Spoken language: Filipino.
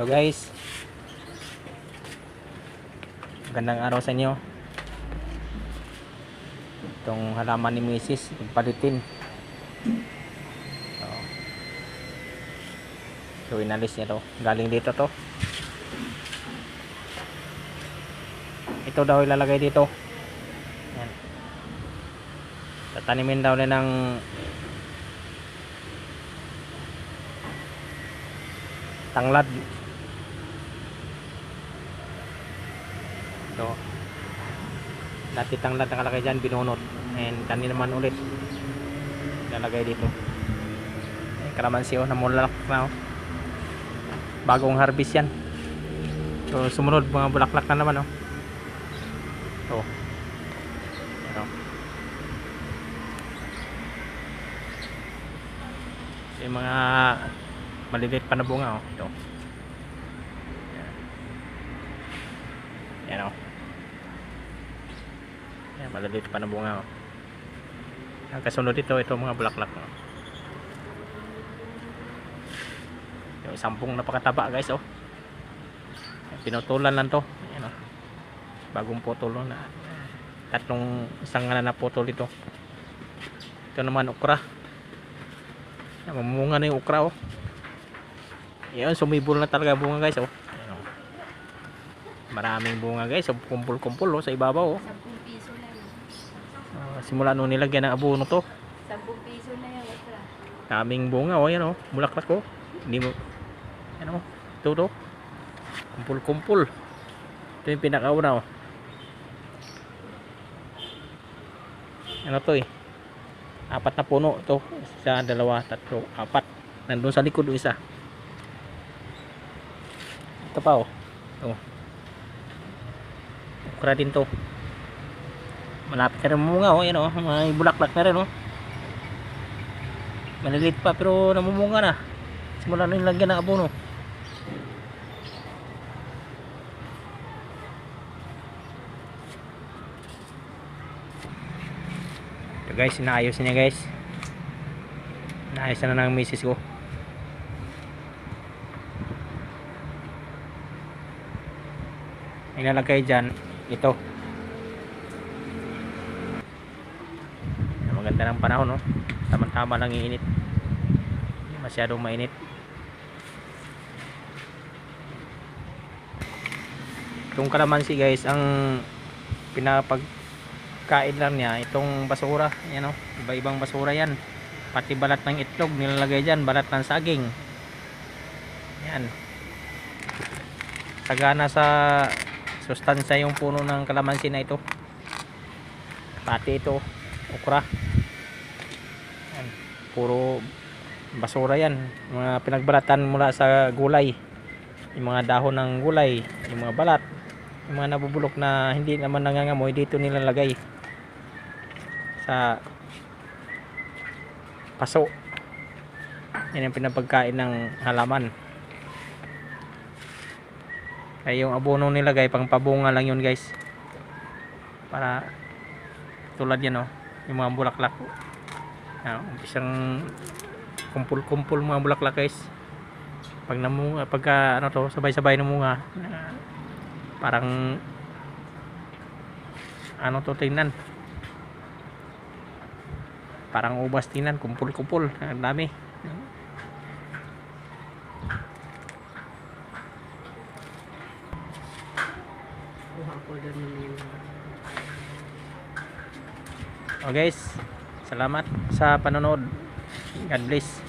Hello guys. Magandang araw sa inyo. Itong halaman ni Mrs. Pagpalitin. So, so inalis niya to. Galing dito to. Ito daw ilalagay dito. Yan. Tatanimin daw nila ng tanglad so dati tanglad nakalagay dyan binunot and kanina naman ulit nalagay dito kalamansi oh namulak na oh bagong harvest yan so sumunod mga bulaklak na naman oh so Ayan, oh. yung mga maliliit pa na bunga oh. Ito. Yan oh. Maliliit pa na bunga oh. Ang kasunod ito, ito mga bulaklak oh. Yung sampung napakataba guys oh. Pinutulan lang to. Yan oh. Bagong putol oh, na tatlong isang na putol ito. Ito naman okra. Mamunga na yung okra oh. Yan, sumibol na talaga bunga guys, oh. Ayan, oh. Maraming bunga guys, oh. kumpul-kumpul oh, sa ibabaw, oh. 10 piso na yun. Ah, simula nung nilagyan ng abono to, 10 piso na yung okra. daming bunga, oh, yan, oh. Bulaklak, oh. Hindi mo, yan, oh. Ito, to. Kumpul-kumpul. Ito yung pinakauna, oh. Ano to, eh. Apat na puno, to. Isa, dalawa, tatlo, apat. Nandun sa likod, yung isa. Ito pa, oh. Ito. Okra din to. Malapit na rin mamunga, oh. Yan, oh. May bulaklak na rin, oh. Maliliit pa, pero namumunga na. Simula na yung lagyan ng abono. Ito guys, inaayos niya guys. Inaayos na ng misis ko. Ilalagay dyan, ito. Maganda ng panahon, no? Tama-tama lang iinit. Hindi masyadong mainit. Itong kalamansi guys, ang pinapagkain lang niya, itong basura, yan o, iba-ibang basura yan. Pati balat ng itlog nilalagay dyan, balat ng saging. Yan. Sagana sa sustansya yung puno ng kalamansi na ito. Pati ito, okra. Puro basura yan. Mga pinagbalatan mula sa gulay. Yung mga dahon ng gulay, yung mga balat, yung mga nabubulok na hindi naman nangangamoy dito nilalagay sa paso. Yan ang pinapagkain ng halaman. Kaya yung abono nilagay pang pabunga lang yun guys. Para tulad yan oh, yung mga bulaklak. Yan, umpisang kumpul-kumpul mga bulaklak guys. Pag namunga, pagka ano to, sabay-sabay namunga. ah, parang ano to tingnan. Parang ubas tingnan, kumpul-kumpul. Ang dami. Oh guys, salamat sa panonood. God bless.